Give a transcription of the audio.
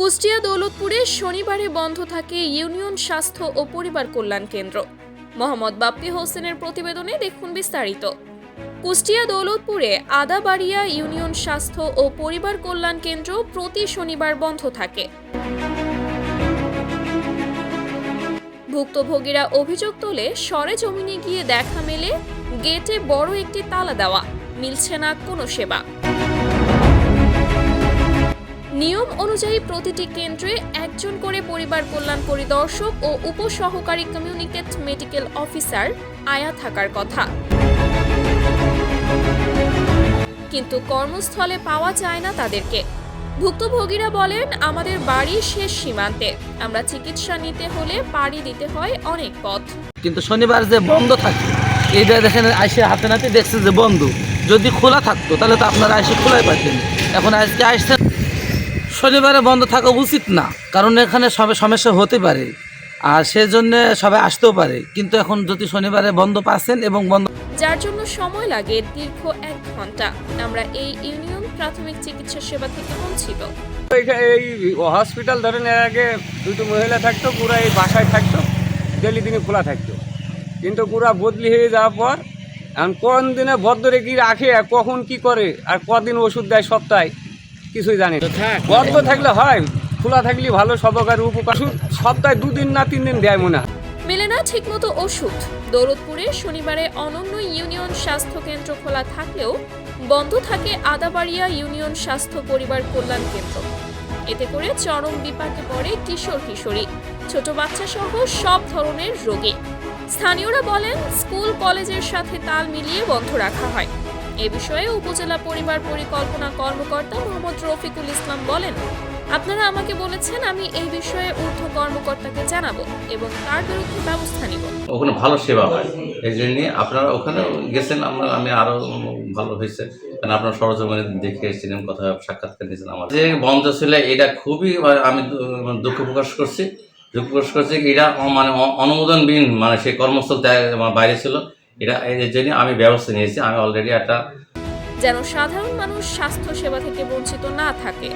কুষ্টিয়া দৌলতপুরে শনিবারে বন্ধ থাকে ইউনিয়ন স্বাস্থ্য ও পরিবার কল্যাণ কেন্দ্র। মোহাম্মদ বাপ্পি হোসেনের প্রতিবেদনে দেখুন বিস্তারিত। কুষ্টিয়া দৌলতপুরে আদাবাড়িয়া ইউনিয়ন স্বাস্থ্য ও পরিবার কল্যাণ কেন্দ্র প্রতি শনিবার বন্ধ থাকে। ভুক্তভোগীরা অভিযোগ তোলে সরেজমিনে গিয়ে দেখা মেলে, গেটে বড় একটি তালা দেওয়া, মিলছে না কোনো সেবা। নিয়ম অনুযায়ী প্রতিটি কেন্দ্রে একজন করে পরিবার কল্যাণ পরিদর্শক ও উপসহকারী কমিউনিকেট মেডিকেল অফিসার আয়া থাকার কথা। কিন্তু কর্মস্থলে পাওয়া যায় না তাদেরকে। ভুক্তভোগীরা বলেন, আমাদের বাড়ি শেষ সীমান্তে। আমরা চিকিৎসা নিতে হলে পাড়ি দিতে হয় অনেক পথ। কিন্তু শনিবার যে বন্ধ থাকে এইটা দেখেন আইসে হাতে নাতে দেখছে যে বন্ধ। যদি খোলা থাকতো, তাহলে তো আপনারা আইসে খোলাই পাইতেন। এখন আজকে আসছেন শনিবারে বন্ধ থাকা উচিত না কারণ এখানে সবে সমস্যা হতে পারে। আর সেজন্য সবাই আসতেও পারে কিন্তু এখন যদি শনিবারে বন্ধ পাচ্ছেন এবং বন্ধ যার জন্য সময় লাগে দীর্ঘ এক ঘণ্টা। আমরা এই ইউনিয়ন প্রাথমিক চিকিৎসা সেবা থেকে বঞ্চিত। এই হসপিটাল ধরেন এর আগে দুটো মহিলা থাকতো পুরা এই বাসায় থাকতো ডেলি দিনে খোলা থাকতো। কিন্তু পুরা বদলি হয়ে যাওয়ার পর এখন কোন দিনে ভদ্রে কি রাখে আর কখন কি করে আর কদিন ওষুধ দেয় সপ্তাহে? কিছুই জানি। বদ্ধ থাকলে হয় খোলা থাকলে ভালো সবকার উপকার সপ্তাহে দুদিন না তিন দিন দেয় মনে হয়। মেলে না ঠিকমতো ওষুধ। দৌলতপুরে শনিবারে অনন্য ইউনিয়ন স্বাস্থ্য কেন্দ্র খোলা থাকলেও বন্ধ থাকে আদাবাড়িয়া ইউনিয়ন স্বাস্থ্য পরিবার কল্যাণ কেন্দ্র। এতে করে চরম বিপাকে পড়ে কিশোর কিশোরী। ছোট বাচ্চা সহ সব ধরনের রোগী। স্থানীয়রা বলেন স্কুল কলেজের সাথে তাল মিলিয়ে বন্ধ রাখা হয়। এ বিষয়ে উপজেলা পরিবার পরিকল্পনা কর্মকর্তা মোহাম্মদ রফিকুল ইসলাম বলেন, আপনারা আমাকে বলেছেন আমি এই বিষয়ে ঊর্ধ্ব কর্মকর্তাকে জানাব এবং তার বিরুদ্ধে ব্যবস্থা নিব। ওখানে ভালো সেবা হয়। এই জন্যে আপনারা ওখানে গেছেন, আমরা, আমি আরও ভালো হয়েছে। কারণ আপনারা সরজমিনে দেখে এসেছিলেন, কথা সাক্ষাৎকার নিয়েছেন আমার যে বন্ধ ছিল, এটা খুবই, আমি দুঃখ প্রকাশ করছি। দুঃখ প্রকাশ করছি, এটা মানে অনুমোদনবিহীন মানে সেই কর্মস্থল বাইরে ছিল। এটা এই জন্য আমি ব্যবস্থা নিয়েছি, আমি অলরেডি একটা যেন সাধারণ মানুষ স্বাস্থ্য সেবা থেকে বঞ্চিত না থাকে।